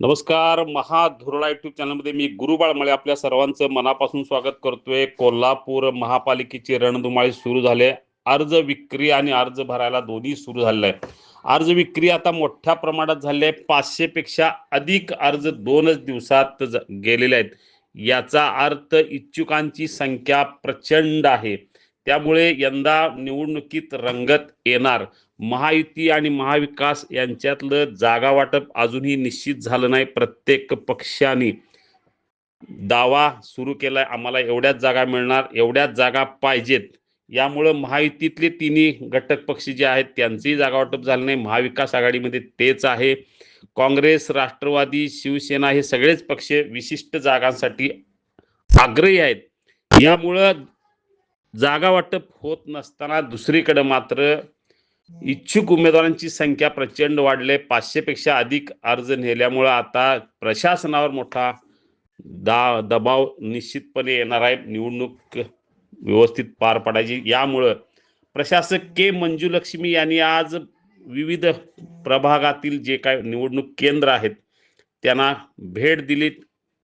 नमस्कार महाधुरळा युट्यूब चॅनलमध्ये मी गुरुबाळ मळे आपल्या सर्वांचं मनापासून स्वागत करतोय. कोल्हापूर महापालिकेची रणधुमाळी सुरू झाले अर्ज विक्री आणि अर्ज भरायला दोन्ही सुरू झालेलं आहे अर्ज विक्री आता मोठ्या प्रमाणात झाले पाचशे पेक्षा अधिक अर्ज दोनच दिवसात गेलेले आहेत. याचा अर्थ इच्छुकांची संख्या प्रचंड आहे. त्यामुळे यंदा निवडणुकीत रंगत येणार. महायुती आणि महाविकास यांच्यातलं जागा वाटप अजूनही निश्चित झालं नाही. प्रत्येक पक्षाने दावा सुरू केलाय. आम्हाला एवढ्याच जागा मिळणार एवढ्याच जागा पाहिजेत. यामुळं महायुतीतले तिन्ही घटक पक्ष जे आहेत त्यांचंही जागा वाटप झालं नाही. महाविकास आघाडीमध्ये तेच आहे. काँग्रेस राष्ट्रवादी शिवसेना हे सगळेच पक्ष विशिष्ट जागांसाठी आग्रही आहेत. यामुळं जागा वाटप होत नसताना दुसरीकडे मात्र इच्छुक उमेदवारांची संख्या प्रचंड वाढले. पाचशेपेक्षा अधिक अर्ज नेल्यामुळं आता प्रशासनावर मोठा दा दबाव निश्चितपणे येणार आहे. निवडणूक व्यवस्थित पार पाडायची. यामुळं प्रशासक के मंजुलक्ष्मी यांनी आज विविध प्रभागातील जे काय निवडणूक केंद्र आहेत त्यांना भेट दिली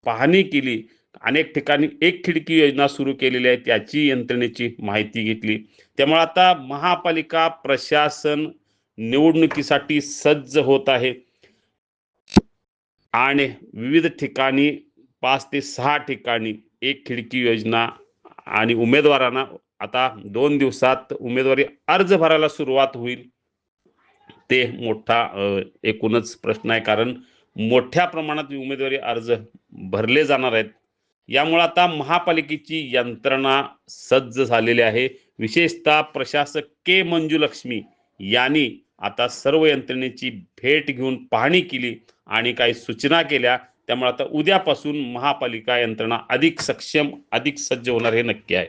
पाहणी केली. अनेक ठिकाणी एक खिडकी योजना सुरू केलेली आहे त्याची यंत्रणेची माहिती घेतली. त्यामुळे आता महापालिका प्रशासन निवडणुकीसाठी सज्ज होत आहे. आणि विविध ठिकाणी पाच ते सहा ठिकाणी एक खिडकी योजना आणि उमेदवारांना आता दोन दिवसात उमेदवारी अर्ज भरायला सुरुवात होईल. ते मोठा एकूणच प्रश्न आहे. कारण मोठ्या प्रमाणात उमेदवारी अर्ज भरले जाणार आहेत. यामुळे आता महापालिकेची यंत्रणा सज्ज झालेली आहे. विशेषतः प्रशासक के मंजुलक्ष्मी यांनी आता सर्व यंत्रणेची भेट घेऊन पाहणी केली आणि काही सूचना केल्या. त्यामुळे आता उद्यापासून महापालिका यंत्रणा अधिक सक्षम अधिक सज्ज होणार हे नक्की आहे.